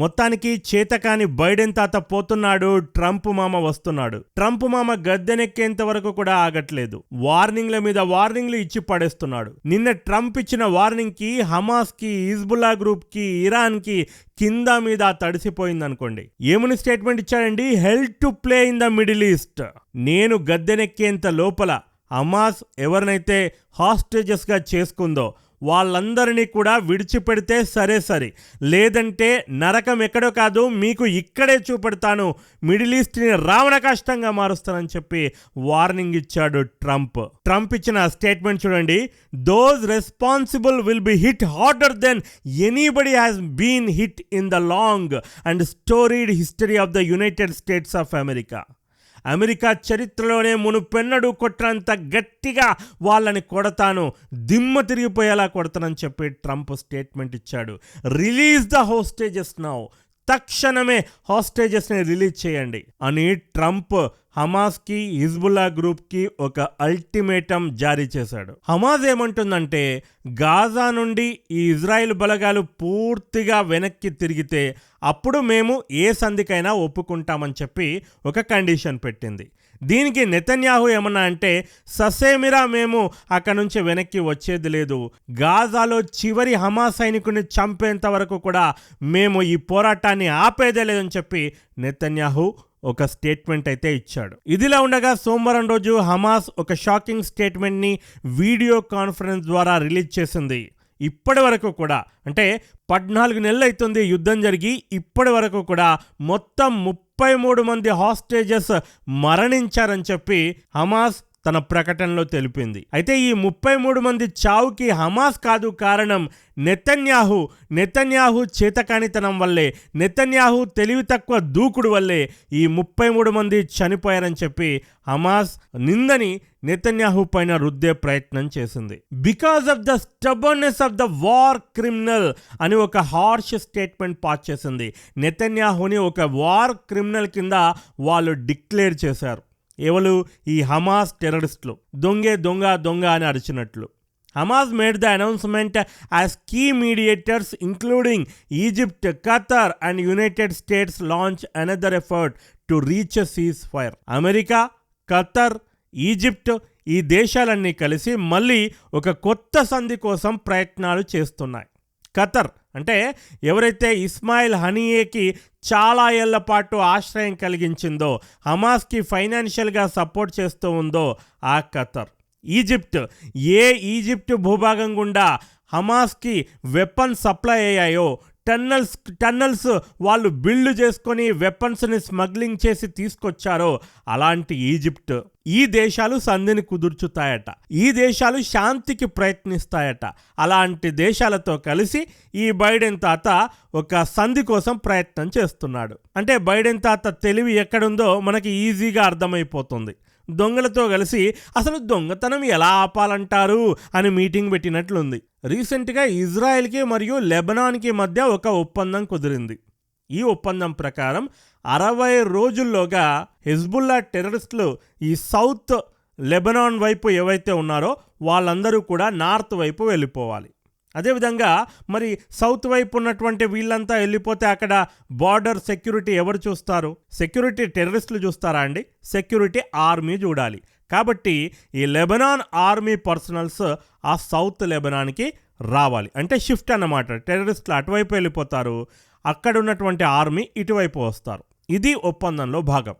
మొత్తానికి చేతకాని బైడెన్ తాత పోతున్నాడు ట్రంప్ మామ వస్తున్నాడు. ట్రంప్ మామ గద్దెనెక్కేంత వరకు కూడా ఆగట్లేదు. వార్నింగ్ల మీద వార్నింగ్లు ఇచ్చి పడేస్తున్నాడు. నిన్న ట్రంప్ ఇచ్చిన వార్నింగ్కి హమాస్కి హిజ్బుల్లా గ్రూప్కి ఇరాన్కి కింద మీద తడిసిపోయింది అనుకోండి ఏమని స్టేట్మెంట్ ఇచ్చాడండి? Help to play in the Middle East. నేను గద్దెనెక్కేంత లోపల హమాస్ ఎవరినైతే హాస్టేజెస్గా చేసుకుందో వాళ్ళందరినీ కూడా విడిచిపెడితే సరే సరే. లేదంటే నరకం ఎక్కడో కాదు మీకు ఇక్కడే చూపెడతాను. మిడిల్ ఈస్ట్ని రావణ కష్టంగా మారుస్తానని చెప్పి వార్నింగ్ ఇచ్చాడు ట్రంప్. ట్రంప్ ఇచ్చిన స్టేట్మెంట్ చూడండి. Those responsible will be hit harder than anybody has been hit in the long and storied history of the United States of America America చరిత్రలోనే మునుపెన్నడూ కొట్టినంత గట్టిగా వాళ్ళని కొడతాను దిమ్మ తిరిగిపోయేలా కొడతానని చెప్పి ట్రంప్ స్టేట్మెంట్ ఇచ్చాడు. Release the hostages now. తక్షణమే హాస్టేజెస్ని రిలీజ్ చేయండి. అని ట్రంప్ హమాస్కి హిజ్బుల్లా గ్రూప్కి ఒక అల్టిమేటం జారీ చేశాడు. హమాజ్ ఏమంటుందంటే గాజా నుండి ఈ ఇజ్రాయెల్ బలగాలు పూర్తిగా వెనక్కి తిరిగితే అప్పుడు మేము ఏ సంధికైనా ఒప్పుకుంటామని చెప్పి ఒక కండిషన్ పెట్టింది. దీనికి నెతన్యాహు ఏమన్నా అంటే ససేమిరా మేము అక్కడ నుంచి వెనక్కి వచ్చేది లేదు. గాజాలో చివరి హమా సైనికుని చంపేంత వరకు కూడా మేము ఈ పోరాటాన్ని ఆపేదే లేదని చెప్పి నెతన్యాహు ఒక స్టేట్మెంట్ అయితే ఇచ్చాడు. ఇదిలా ఉండగా సోమవారం రోజు హమాస్ ఒక షాకింగ్ స్టేట్మెంట్ని వీడియో కాన్ఫరెన్స్ ద్వారా రిలీజ్ చేసింది. ఇప్పటి వరకు కూడా అంటే పద్నాలుగు నెలలు అవుతుంది యుద్ధం జరిగి ఇప్పటి వరకు కూడా మొత్తం ముప్పై ముప్పై మూడు మంది హాస్టేజెస్ మరణించారని చెప్పి హమాస్ తన ప్రకటనలో తెలిపింది. అయితే ఈ ముప్పై మూడు మంది చావుకి హమాస్ కాదు కారణం నెతన్యాహు. నెతన్యాహు చేతకానితనం వల్లే నెతన్యాహు తెలివి తక్కువ దూకుడు వల్లే ఈ ముప్పై మూడు మంది చనిపోయారని చెప్పి హమాస్ నిందని నెతన్యాహు పైన రుద్దే ప్రయత్నం చేసింది. Because of the stubbornness of the war criminal అని ఒక హార్ష్ స్టేట్మెంట్ పాస్ చేసింది. నెతన్యాహుని ఒక వార్ క్రిమినల్ కింద వాళ్ళు డిక్లేర్ చేశారు. ఎవరు ఈ హమాస్ టెర్రరిస్టులు. దొంగే దొంగ దొంగ అని అరిచినట్లు. Hamas made the announcement as key mediators including Egypt Qatar and United States launch another effort to reach ceasefire America Qatar Egypt ఈ దేశాలన్నీ కలిసి మళ్ళీ ఒక కొత్త సంధి కోసం ప్రయత్నాలు చేస్తున్నాయి. ఖతర్ అంటే ఎవరైతే ఇస్మాయిల్ హనీయేకి చాలా ఏళ్ళ పాటు ఆశ్రయం కలిగించిందో హమాస్కి ఫైనాన్షియల్గా సపోర్ట్ చేస్తూ ఉందో ఆ ఖతర్. ఈజిప్ట్ ఏ ఈజిప్ట్ భూభాగం గుండా హమాస్కి వెపన్ సప్లై అయ్యాయో టన్నల్స్ టన్నల్స్ వాళ్ళు బిల్డ్ చేసుకొని వెపన్స్ని స్మగ్లింగ్ చేసి తీసుకొచ్చారో అలాంటి ఈజిప్ట్. ఈ దేశాలు సంధిని కుదుర్చుతాయట. ఈ దేశాలు శాంతికి ప్రయత్నిస్తాయట. అలాంటి దేశాలతో కలిసి ఈ బైడెన్ తాత ఒక సంధి కోసం ప్రయత్నం చేస్తున్నాడు. అంటే బైడెన్ తాత తెలివి ఎక్కడుందో మనకి ఈజీగా అర్థమైపోతుంది. దొంగలతో కలిసి అసలు దొంగతనం ఎలా ఆపాలంటారు అని మీటింగ్ పెట్టినట్లుంది. రీసెంట్గా ఇజ్రాయెల్కి మరియు లెబనాన్కి మధ్య ఒక ఒప్పందం కుదిరింది. ఈ ఒప్పందం ప్రకారం అరవై రోజుల్లోగా హెజ్బుల్లా టెర్రరిస్టులు ఈ సౌత్ లెబనాన్ వైపు ఏవైతే ఉన్నారో వాళ్ళందరూ కూడా నార్త్ వైపు వెళ్ళిపోవాలి. అదేవిధంగా మరి సౌత్ వైపు ఉన్నటువంటి వీళ్ళంతా వెళ్ళిపోతే అక్కడ బార్డర్ సెక్యూరిటీ ఎవరు చూస్తారు? సెక్యూరిటీ టెర్రరిస్టులు చూస్తారా అండి? సెక్యూరిటీ ఆర్మీ చూడాలి. కాబట్టి ఈ లెబనాన్ ఆర్మీ పర్సనల్స్ ఆ సౌత్ లెబనాన్కి రావాలి. అంటే షిఫ్ట్ అన్నమాట. టెర్రరిస్టులు అటువైపు వెళ్ళిపోతారు. అక్కడ ఉన్నటువంటి ఆర్మీ ఇటువైపు వస్తారు. ఇది ఒప్పందంలో భాగం.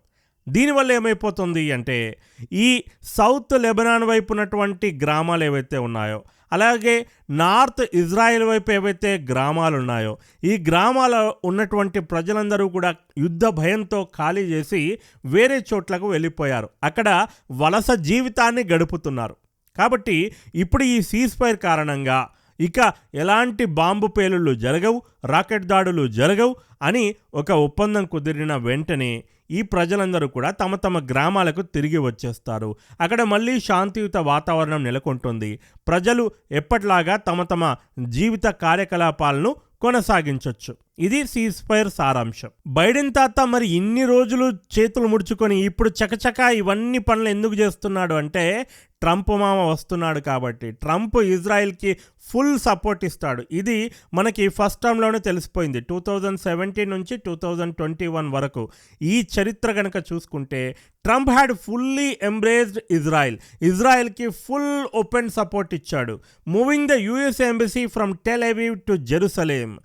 దీనివల్ల ఏమైపోతుంది అంటే ఈ సౌత్ లెబనాన్ వైపు ఉన్నటువంటి గ్రామాలు ఏవైతే ఉన్నాయో అలాగే నార్త్ ఇజ్రాయెల్ వైపు ఏవైతే గ్రామాలు ఉన్నాయో ఈ గ్రామాల ఉన్నటువంటి ప్రజలందరూ కూడా యుద్ధ భయంతో ఖాళీ చేసి వేరే చోట్లకు వెళ్ళిపోయారు. అక్కడ వలస జీవితాన్ని గడుపుతున్నారు. కాబట్టి ఇప్పుడు ఈ సీజ్ ఫైర్ కారణంగా ఇక ఎలాంటి బాంబు పేలుళ్ళు జరగవు రాకెట్ దాడులు జరగవు అని ఒక ఒప్పందం కుదిరిన వెంటనే ఈ ప్రజలందరూ కూడా తమ తమ గ్రామాలకు తిరిగి వచ్చేస్తారు. అక్కడ మళ్ళీ శాంతియుత వాతావరణం నెలకొంటుంది. ప్రజలు ఎప్పట్లాగా తమ తమ జీవిత కార్యకలాపాలను కొనసాగించవచ్చు ఇది సీజ్ ఫైర్ సారాంశం. బైడెన్ తాత మరి ఇన్ని రోజులు చేతులు ముడుచుకొని ఇప్పుడు చకచక ఇవన్నీ పనులు ఎందుకు చేస్తున్నాడు అంటే ట్రంప్ మామ వస్తున్నాడు కాబట్టి ట్రంప్ ఇజ్రాయెల్కి ఫుల్ సపోర్ట్ ఇస్తాడు. ఇది మనకి ఫస్ట్ టర్మ్లోనే తెలిసిపోయింది. టూ థౌజండ్ సెవెంటీన్ నుంచి టూ థౌజండ్ ట్వంటీ వన్ వరకు ఈ చరిత్ర కనుక చూసుకుంటే Trump had fully embraced Israel. ఇజ్రాయెల్కి full open support ఇచ్చాడు. Moving the US embassy from Tel Aviv to Jerusalem.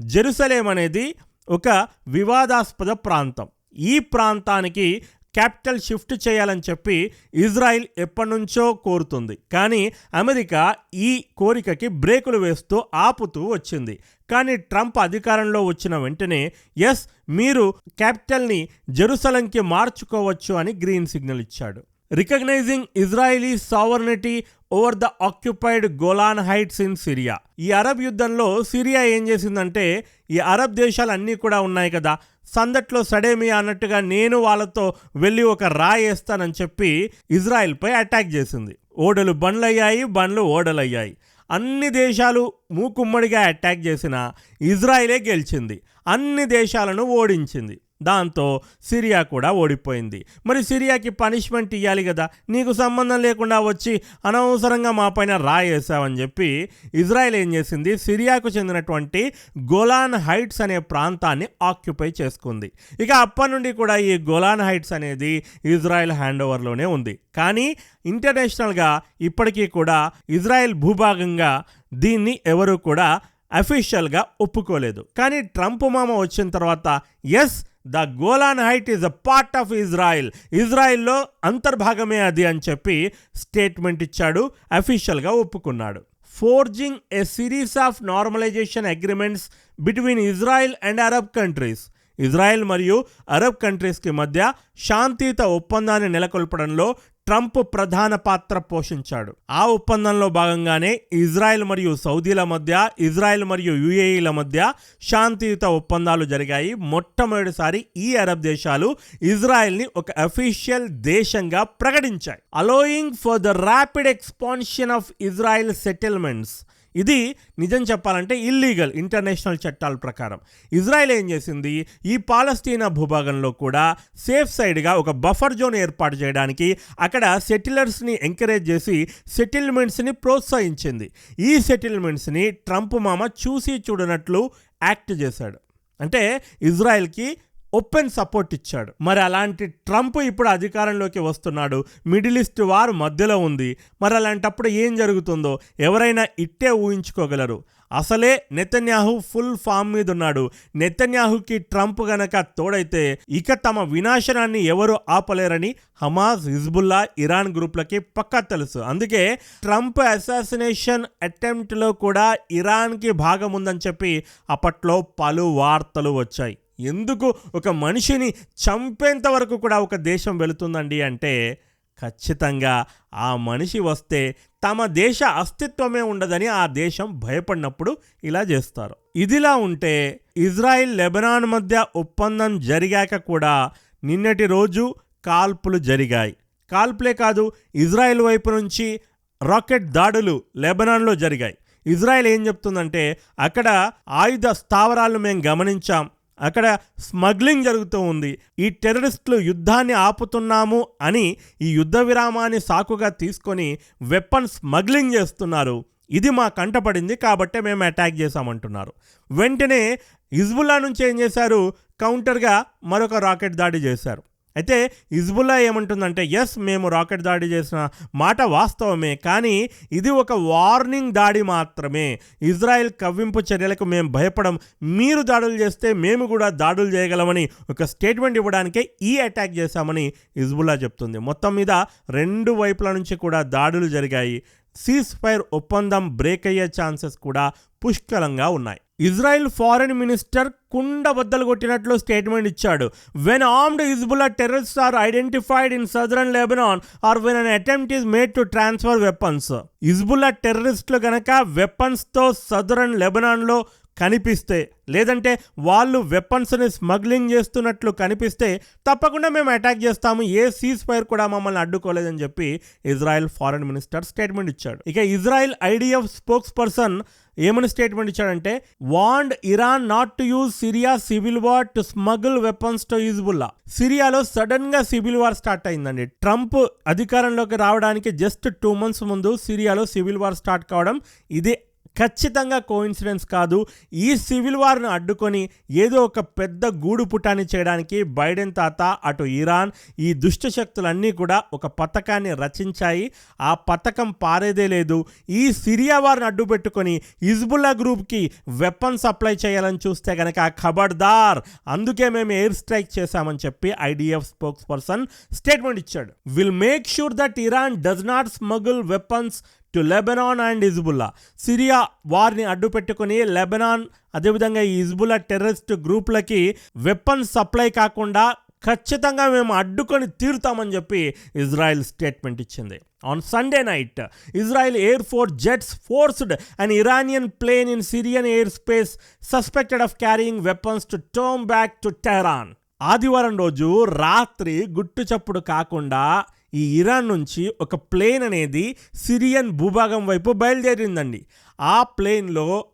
Jerusalem అనేది ఒక వివాదాస్పద ప్రాంతం. ఈ ప్రాంతానికి క్యాపిటల్ షిఫ్ట్ చేయాలని చెప్పి ఇజ్రాయిల్ ఎప్పటి నుంచో కోరుతుంది. కానీ అమెరికా ఈ కోరికకి బ్రేకులు వేస్తూ ఆపుతూ వచ్చింది. కానీ ట్రంప్ అధికారంలో వచ్చిన వెంటనే ఎస్ మీరు క్యాపిటల్ని జెరూసలంకి మార్చుకోవచ్చు అని గ్రీన్ సిగ్నల్ ఇచ్చాడు. Recognising Israeli sovereignty over the occupied Golan Heights in Syria. ఈ అరబ్ యుద్ధంలో సిరియా ఏం చేసిందంటే ఈ అరబ్ దేశాలు అన్నీ కూడా ఉన్నాయి కదా సందట్లో సడేమియా అన్నట్టుగా నేను వాళ్ళతో వెళ్ళి ఒక రాయి వేస్తానని చెప్పి ఇజ్రాయెల్పై అటాక్ చేసింది. ఓడలు బండ్లయ్యాయి బండ్లు ఓడలయ్యాయి. అన్ని దేశాలు మూకుమ్మడిగా అటాక్ చేసిన ఇజ్రాయిలే గెలిచింది. అన్ని దేశాలను ఓడించింది. దాంతో సిరియా కూడా ఓడిపోయింది. మరి సిరియాకి పనిష్మెంట్ ఇవ్వాలి కదా? నీకు సంబంధం లేకుండా వచ్చి అనవసరంగా మా పైన రాయేసావని చెప్పి ఇజ్రాయెల్ ఏం చేసింది? సిరియాకు చెందినటువంటి గోలాన్ హైట్స్ అనే ప్రాంతాన్ని ఆక్యుపై చేసుకుంది. ఇక అప్పటి నుండి కూడా ఈ గోలాన్ హైట్స్ అనేది ఇజ్రాయెల్ హ్యాండ్ ఓవర్లోనే ఉంది. కానీ ఇంటర్నేషనల్గా ఇప్పటికీ కూడా ఇజ్రాయెల్ భూభాగంగా దీన్ని ఎవరు కూడా అఫీషియల్గా ఒప్పుకోలేదు. కానీ ట్రంప్ మామ వచ్చిన తర్వాత yes the Golan height is a part of Israel. ఇజ్రాయిల్లో అంతర్భాగమే అది అని చెప్పి స్టేట్మెంట్ ఇచ్చాడు అఫీషియల్గా ఒప్పుకున్నాడు. Forging a series of normalisation agreements between Israel and Arab countries. Israel మరియు అరబ్ కంట్రీస్కి మధ్య శాంతియుత ఒప్పందాన్ని నెలకొల్పడంలో ట్రంప్ ప్రధాన పాత్ర పోషించాడు. ఆ ఒప్పందంలో భాగంగానే ఇజ్రాయెల్ మరియు సౌదీల మధ్య ఇజ్రాయెల్ మరియు యుఏఈల మధ్య శాంతియుత ఒప్పందాలు జరిగాయి. మొట్టమొదటిసారి ఈ అరబ్ దేశాలు ఇజ్రాయెల్ని ఒక అఫీషియల్ దేశంగా ప్రకటించాయి. Allowing for the rapid expansion of Israel settlements ఇది నిజం చెప్పాలంటే ఇల్లీగల్ ఇంటర్నేషనల్ చట్టాల ప్రకారం. ఇజ్రాయెల్ ఏం చేసింది? ఈ పాలస్తీనా భూభాగంలో కూడా సేఫ్ సైడ్గా ఒక బఫర్ జోన్ ఏర్పాటు చేయడానికి అక్కడ సెటిలర్స్ని ఎంకరేజ్ చేసి సెటిల్మెంట్స్ని ప్రోత్సహించింది. ఈ సెటిల్మెంట్స్ని ట్రంప్ మామ చూసి చూడనట్లు యాక్ట్ చేశాడు. అంటే ఇజ్రాయెల్కి ఓపెన్ సపోర్ట్ ఇచ్చాడు. మరి అలాంటి ట్రంప్ ఇప్పుడు అధికారంలోకి వస్తున్నాడు. మిడిల్ ఈస్ట్ వారు మధ్యలో ఉంది. మరి అలాంటప్పుడు ఏం జరుగుతుందో ఎవరైనా ఇట్టే ఊహించుకోగలరు. అసలే నెతన్యాహు ఫుల్ ఫామ్ మీద ఉన్నాడు నెతన్యాహుకి ట్రంప్ గనక తోడైతే ఇక తమ వినాశనాన్ని ఎవరు ఆపలేరని హమాస్ హిజ్బుల్లా ఇరాన్ గ్రూప్లకి పక్కా తెలుసు. అందుకే ట్రంప్ అసాసినేషన్ అటెంప్ట్లో కూడా ఇరాన్కి భాగం ఉందని చెప్పి అప్పట్లో పలు వార్తలు వచ్చాయి. ఎందుకు ఒక మనిషిని చంపేంత వరకు కూడా ఒక దేశం వెళుతుందండి అంటే ఖచ్చితంగా ఆ మనిషి వస్తే తమ దేశ అస్తిత్వమే ఉండదని ఆ దేశం భయపడినప్పుడు ఇలా చేస్తారు. ఇదిలా ఉంటే ఇజ్రాయిల్ లెబనాన్ మధ్య ఒప్పందం జరిగాక కూడా నిన్నటి రోజు కాల్పులు జరిగాయి. కాల్పులే కాదు ఇజ్రాయెల్ వైపు నుంచి రాకెట్ దాడులు లెబనాన్లో జరిగాయి. ఇజ్రాయెల్ ఏం చెప్తుందంటే అక్కడ ఆయుధ స్థావరాలను మేము గమనించాం. అక్కడ స్మగ్లింగ్ జరుగుతూ ఉంది. ఈ టెర్రరిస్టులు యుద్ధాన్ని ఆపుతున్నాము అని ఈ యుద్ధ విరామాన్ని సాకుగా తీసుకొని వెపన్ స్మగ్లింగ్ చేస్తున్నారు. ఇది మా కంటపడింది కాబట్టే మేము అటాక్ చేశామంటున్నారు. వెంటనే హిజ్బుల్లా నుంచి ఏం చేశారు? కౌంటర్గా మరొక రాకెట్ దాడి చేశారు. అయితే హిజ్బుల్లా ఏమంటుందంటే ఎస్ మేము రాకెట్ దాడి చేసిన మాట వాస్తవమే కానీ ఇది ఒక వార్నింగ్ దాడి మాత్రమే. ఇజ్రాయెల్ కవ్వింపు చర్యలకు మేము భయపడం మీరు దాడులు చేస్తే మేము కూడా దాడులు చేయగలమని ఒక స్టేట్మెంట్ ఇవ్వడానికే ఈ అటాక్ చేశామని హిజ్బుల్లా చెప్తుంది. మొత్తం మీద రెండు వైపుల నుంచి కూడా దాడులు జరిగాయి. సీజ్ ఫైర్ ఒప్పందం బ్రేక్ అయ్యే ఛాన్సెస్ కూడా పుష్కలంగా ఉన్నాయి. ఇజ్రాయెల్ ఫారెన్ మినిస్టర్ కుండ బద్దలు కొట్టినట్లు స్టేట్మెంట్ ఇచ్చాడు. When armed Hezbollah terrorist are identified in southern Lebanon or when an attempt is made to transfer weapons Hezbollah టెర్రరిస్టులు గనక వెపన్స్తో సదరన్ లెబనాన్లో కనిపిస్తే లేదంటే వాళ్ళు వెపన్స్ని స్మగ్లింగ్ చేస్తున్నట్లు కనిపిస్తే తప్పకుండా మేము అటాక్ చేస్తాము. ఏ సీజ్ ఫైర్ కూడా మమ్మల్ని అడ్డుకోలేదని చెప్పి ఇజ్రాయెల్ ఫారెన్ మినిస్టర్ స్టేట్మెంట్ ఇచ్చాడు. ఇక ఇజ్రాయెల్ ఐడిఎఫ్ స్పోక్స్ పర్సన్ ఏమని స్టేట్మెంట్ ఇచ్చాడంటే warned Iran not to use Syria civil war to smuggle weapons to Hezbollah సిరియాలో సడన్గా సివిల్ వార్ స్టార్ట్ అయిందండి. ట్రంప్ అధికారంలోకి రావడానికి జస్ట్ టూ మంత్స్ ముందు సిరియాలో సివిల్ వార్ స్టార్ట్ కావడం ఇది ఖచ్చితంగా కోఇన్సిడెన్స్ కాదు. ఈ సివిల్ వార్ను అడ్డుకొని ఏదో ఒక పెద్ద గూడు పుటాన్ని చేయడానికి బైడెన్ తాత అటు ఇరాన్ ఈ దుష్ట శక్తులన్నీ కూడా ఒక పథకాన్ని రచించాయి. ఆ పథకం పారేదే లేదు. ఈ సిరియా వారిని అడ్డు పెట్టుకొని హిజ్బుల్లా గ్రూప్కి వెపన్ సప్లై చేయాలని చూస్తే కనుక ఖబర్దార్. అందుకే మేము ఎయిర్ స్ట్రైక్ చేశామని చెప్పి ఐడిఎఫ్ స్పోక్స్ పర్సన్ స్టేట్మెంట్ ఇచ్చాడు. Will make sure that Iran does not smuggle weapons to Lebanon and Hezbollah. Syria వారిని అడ్డుపెట్టుకుని లెబనాన్ అదేవిధంగా ఈ హిజ్బుల్లా టెర్రరిస్ట్ గ్రూప్లకి వెపన్ సప్లై కాకుండా ఖచ్చితంగా మేము అడ్డుకొని తీరుతామని చెప్పి ఇజ్రాయెల్ స్టేట్మెంట్ ఇచ్చింది. On Sunday night Israel air force jets forced and Iranian plane in Syrian air space suspected of carrying weapons to turn back to Tehran ఆదివారం రోజు రాత్రి గుట్టు చప్పుడు కాకుండా ఈ ఇరాన్ నుంచి ఒక ప్లేన్ అనేది సిరియన్ భూభాగం వైపు బయలుదేరిందండి. ఆ ప్లేన్లో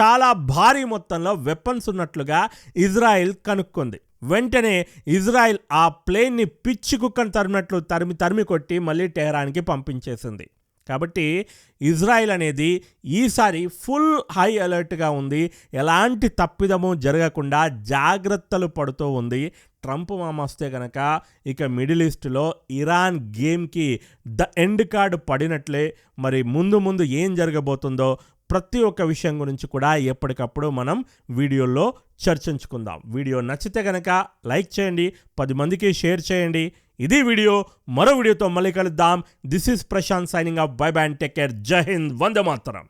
చాలా భారీ మొత్తంలో వెపన్స్ ఉన్నట్లుగా ఇజ్రాయెల్ కనుక్కుంది. వెంటనే ఇజ్రాయెల్ ఆ ప్లేన్ని పిచ్చి కుక్కను తరిమినట్లు తరిమి తరిమి కొట్టి మళ్ళీ టెహరాన్కి పంపించేసింది. కాబట్టి ఇజ్రాయెల్ అనేది ఈసారి ఫుల్ హై అలర్ట్గా ఉంది. ఎలాంటి తప్పిదము జరగకుండా జాగ్రత్తలు పడుతూ ఉంది. ట్రంప్ మామ వస్తే కనుక ఇక మిడిల్ ఈస్ట్లో ఇరాన్ గేమ్కి ద ఎండ్ కార్డు పడినట్లే మరి ముందు ముందు ఏం జరగబోతుందో ప్రతి ఒక్క విషయం గురించి కూడా ఎప్పటికప్పుడు మనం వీడియోలో చర్చించుకుందాం. వీడియో నచ్చితే కనుక లైక్ చేయండి పది మందికి షేర్ చేయండి. ఇది వీడియో మరో వీడియోతో మళ్ళీ కలుద్దాం. This is Prashant signing off. Bye ban take care. జై హింద్. వందే మాతరం.